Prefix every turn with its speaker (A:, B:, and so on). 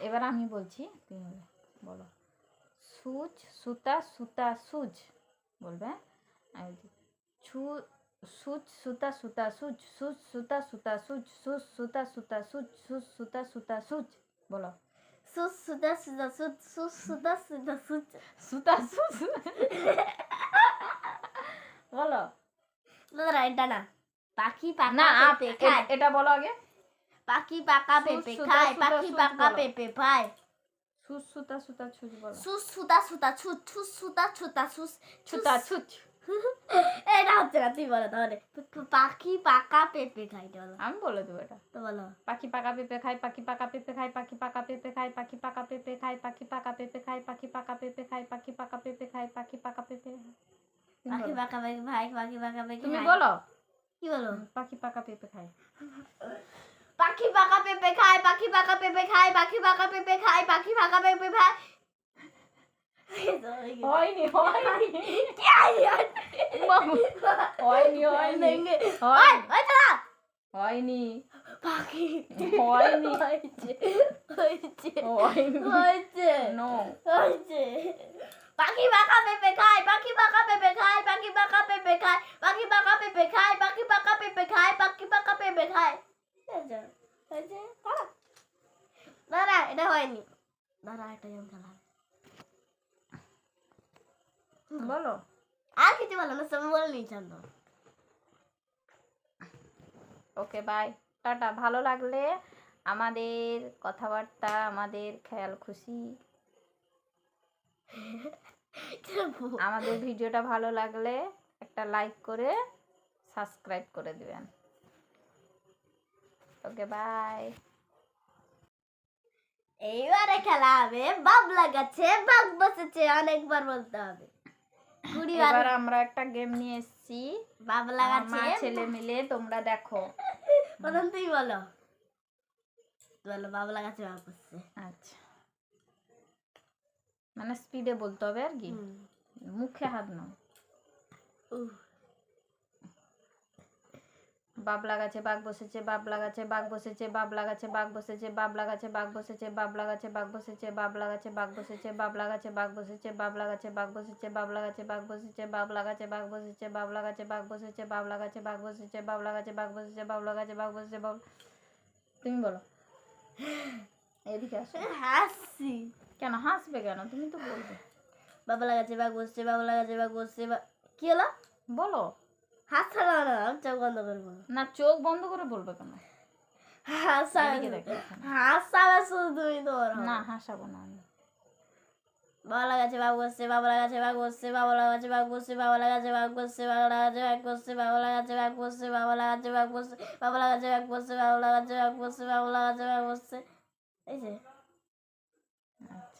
A: এবার আমি বলছি তুমি বলো। সুচ সুতা সুতা সুচ বলবে হ্যাঁ? আমি ছু সুচ সুতা সুতা সুচ সুচ সুতা সুতা সুচ সুচ সুতা সুতা সুচ সুচ সুতা সুতা সুচ বলো।
B: সুচ
A: সুতা সুচ বলো।
B: দাদা এটা না। পাখি
A: এটা বলো আগে।
B: পাখি পাকা পেঁপে খায় পাখি পাকা। পেঁপে খায়
A: সুচ সুতা সুতা ছুচ বলো
B: সুস সুদা সুদা ছুত ছুস সুদা ছুতা ছুস
A: ছুতা ছুচ
B: এটা হচ্ছে না তুই বলো তাহলে পাখি পাকা পেঁপে বলো
A: আমি বলে দেবো এটা
B: তো বলো
A: পাখি পাকা পেঁপে খায় পাখি পাকা পেঁপে খায় পাখি পাকা পেঁপে খায় পাখি পাকা পেঁপে খায় পাখি পাকা পেঁপে খায় পাখি পাকা পেঁপে খায় পাখি পাকা পেঁপে খায় পাখি পাকা পেঁপে
B: পাখি পাকা পেঁপে খায় পাখি পাকা পেঁপে
A: তুমি বলো
B: কি বলো
A: পাখি পাকা পেঁপে খায়
B: পাখি পাকা পেঁপে খায় পাখি পাকা পেঁপে খায় পাখি পাকা পেঁপে খায় পাখি পাকা পেঁপে খায়।
A: হয়নি হয়নি। হয়নি হয়নি। হয়নি।
B: পাখি।
A: হয়নি।
B: হয়েছে হয়েছে পাখি পাকা পেঁপে খায় হয়েছে দাঁড়া দাঁড়া এটা হয়নি। দাঁড়া এটা যেমন খেলা।
A: বলো।
B: আর কিছু বলো না সব বলে নিয়েছেন তো।
A: ওকে বাই টাটা। ভালো লাগলে আমাদের কথাবার্তা আমাদের খেয়াল খুশি। আমাদের ভিডিওটা ভালো লাগলে একটা লাইক করে সাবস্ক্রাইব করে দিবেন। ওকে বাই
B: এইবারে খেলা হবে। বাবলা গাছে বাঘ বসেছে অনেকবার বলতে হবে।
A: এবার আমরা একটা গেম নিয়ে এসেছি। মা
B: গাছে
A: ছেলে মিলে তোমরা দেখো।
B: প্রথম তুই বলো। বলো বাবলা গাছে বাঘ বসছে।
A: আচ্ছা। মানে স্পিডে বলতে হবে আর কি। মুখে হাত নাও।
B: উহ,
A: বাবলা গাছে বাঘ বসেছে বাবলা গাছে বাঘ বসেছে বাবলা গাছে বাঘ বসেছে বাবলা গাছে বাঘ বসেছে বাবলা গাছে বাঘ বসেছে বাবলা গাছে বাঘ বসেছে বাবলা গাছে বাঘ বসেছে বাবলা গাছে বাঘ বসেছে বাবলা গাছে বাঘ বসেছে বাবলা গাছে বাঘ বসেছে বাবলা গাছে বাঘ বসেছে বাবলা গাছে বাঘ বসেছে বাবলা গাছে বাঘ বসেছে বাবলা গাছে বাঘ বসেছে বাবলা তুমি বলো এদিকে আসো
B: হাসছি
A: কেন হাসবে কেন তুমি তো বলবে
B: বাবলা গাছে বাঘ বসছে বাবলা গাছে বাঘ বসছে বা- কি হলো
A: বলো
B: হাসছে না না আমি চোখ বন্ধ করব
A: না চোখ বন্ধ করে বলবে কেন
B: হাসাবে শুধু তুমি
A: না হাসাবো না আমি
B: বসছে বাবলা গাছে বাঘ বসছে বাবলা গাছে বাঘ বসছে বাবলা গাছে বাঘ বসছে বাবলা গাছে বাঘ বসছে বাবলা গাছে বাঘ বসছে বাবলা গাছে বাঘ বসছে বাবলা গাছে বাঘ বসছে বাবলা গাছে বাঘ বসছে বাবলা গাছে বাঘ এই যে
A: আচ্ছা